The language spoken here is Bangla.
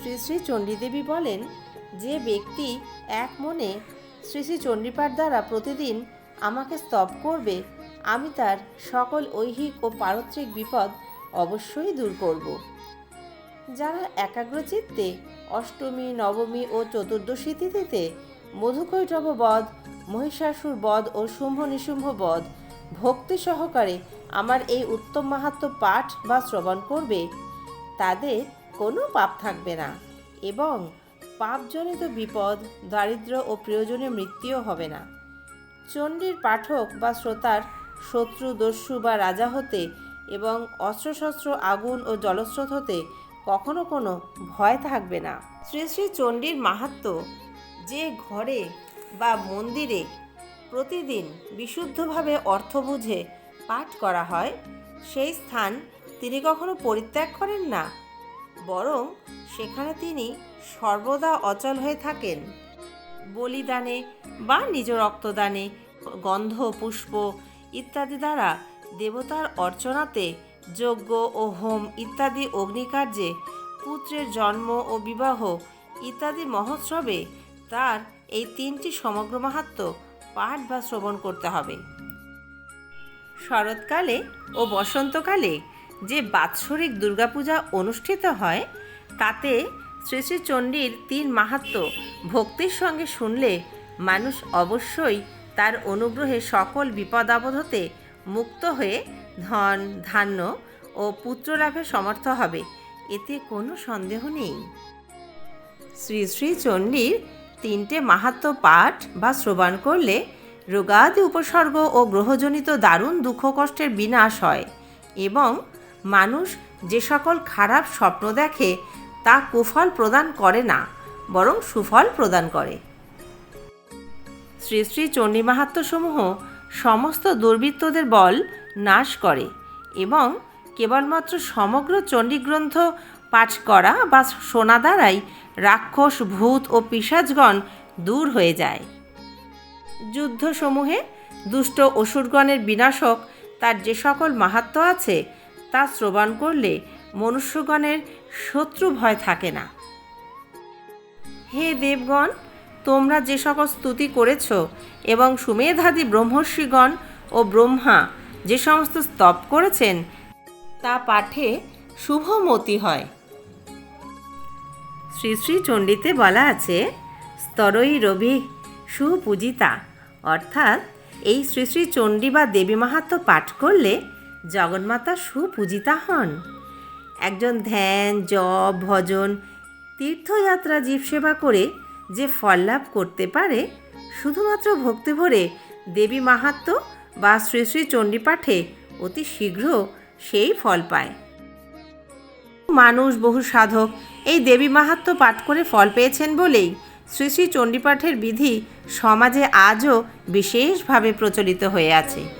শ্রী শ্রী চণ্ডীদেবী বলেন, যে ব্যক্তি এক মনে শ্রী শ্রী চণ্ডীপাঠ দ্বারা প্রতিদিন আমাকে স্তব করবে, আমি তার সকল ঐহিক ও পারত্রিক বিপদ অবশ্যই দূর করব। যারা একাগ্রচিত্তে অষ্টমী, নবমী ও চতুর্দশী তিথিতে মধুকৈটব বধ, মহিষাসুর বধ ও শুম্ভ নিশুম্ভ বধ ভক্তি সহকারে আমার এই উত্তম মাহাত্ম পাঠ বা শ্রবণ করবে, তাদের কোনো পাপ থাকবে না এবং পাপজনিত বিপদ, দারিদ্র্য ও প্রিয়জনের মৃত্যুও হবে না। চণ্ডীর পাঠক বা শ্রোতার শত্রু, দস্যু বা রাজা হতে এবং অস্ত্রশস্ত্র, আগুন ও জলস্রোত হতে কখনো কোনো ভয় থাকবে না। শ্রী শ্রী চণ্ডীর মাহাত্ম, যে ঘরে বা মন্দিরে প্রতিদিন বিশুদ্ধভাবে অর্থ বুঝে পাঠ করা হয়, সেই স্থান তিনি কখনো পরিত্যাগ করেন না? বরং সেখানে তিনি সর্বদা অচল হয়ে থাকেন। বলিদানে বা নিজ রক্তদানে, গন্ধ, পুষ্প ইত্যাদি দ্বারা দেবতার অর্চনাতে যজ্ঞ ও হোম ইত্যাদি অগ্নিকার্যে পুত্রের জন্ম ও বিবাহ ইত্যাদি মহোৎসবে তার এই তিনটি সমগ্র মাহাত্ম পাঠ বা শ্রবণ করতে হবে। শরৎকালে ও বসন্তকালে যে বাৎসরিক দুর্গাপূজা অনুষ্ঠিত হয়, তাতে শ্রী শ্রী চণ্ডীর তিন মাহাত্ম ভক্তির সঙ্গে শুনলে মানুষ অবশ্যই তার অনুগ্রহে সকল বিপদ আপদ হতে মুক্ত হয়ে ধন, ধান্য ও পুত্রলাভে সমর্থ হবে। এতে কোনো সন্দেহ নেই। শ্রী শ্রী চণ্ডীর তিনটে মাহাত্ম পাঠ বা শ্রবণ করলে রোগাদি উপসর্গ ও গ্রহজনিত দারুণ দুঃখ কষ্টের বিনাশ হয় এবং মানুষ যে সকল খারাপ স্বপ্ন দেখে, তা কুফল প্রদান করে না, বরং সুফল প্রদান করে। শ্রী শ্রী চণ্ডী মাহাত্ম্যসমূহ সমস্ত দুর্বৃত্তদের বল নাশ করে এবং কেবলমাত্র সমগ্র চণ্ডীগ্রন্থ পাঠ করা বা শোনা দ্বারাই রাক্ষস, ভূত ও পিসাজগণ দূর হয়ে যায়। যুদ্ধসমূহে দুষ্ট অসুরগণের বিনাশক তার যে সকল মাহাত্ম আছে তা শ্রবণ করলে মনুষ্যগণের শত্রু ভয় থাকে না। হে দেবগণ, তোমরা যে সকল স্তুতি করেছ এবং সুমেধাদি ব্রহ্মর্ষিগণ ও ব্রহ্মা যে সমস্ত স্তব করেছেন, তা পাঠে শুভমতি হয়। শ্রী শ্রী চণ্ডীতে বলা আছে স্তরই রবি সুপূজিতা। অর্থাৎ এই শ্রী শ্রী চণ্ডী বা দেবী মাহাত্ম পাঠ করলে জগন্মাতা সুপূজিতা হন। একজন ধ্যান, জপ, ভজন, তীর্থযাত্রা, জীবসেবা করে যে ফল লাভ করতে পারে, শুধুমাত্র ভক্তি ভরে দেবী মাহাত্ম বা শ্রী শ্রী চণ্ডী পাঠে অতি শীঘ্র সেই ফল পায়। মানুষ, বহু সাধক এই দেবী মাহাত্ম পাঠ করে ফল পেয়েছেন বলেই শ্রী শ্রী চণ্ডীপাঠের বিধি সমাজে আজও বিশেষভাবে প্রচলিত হয়ে আছে।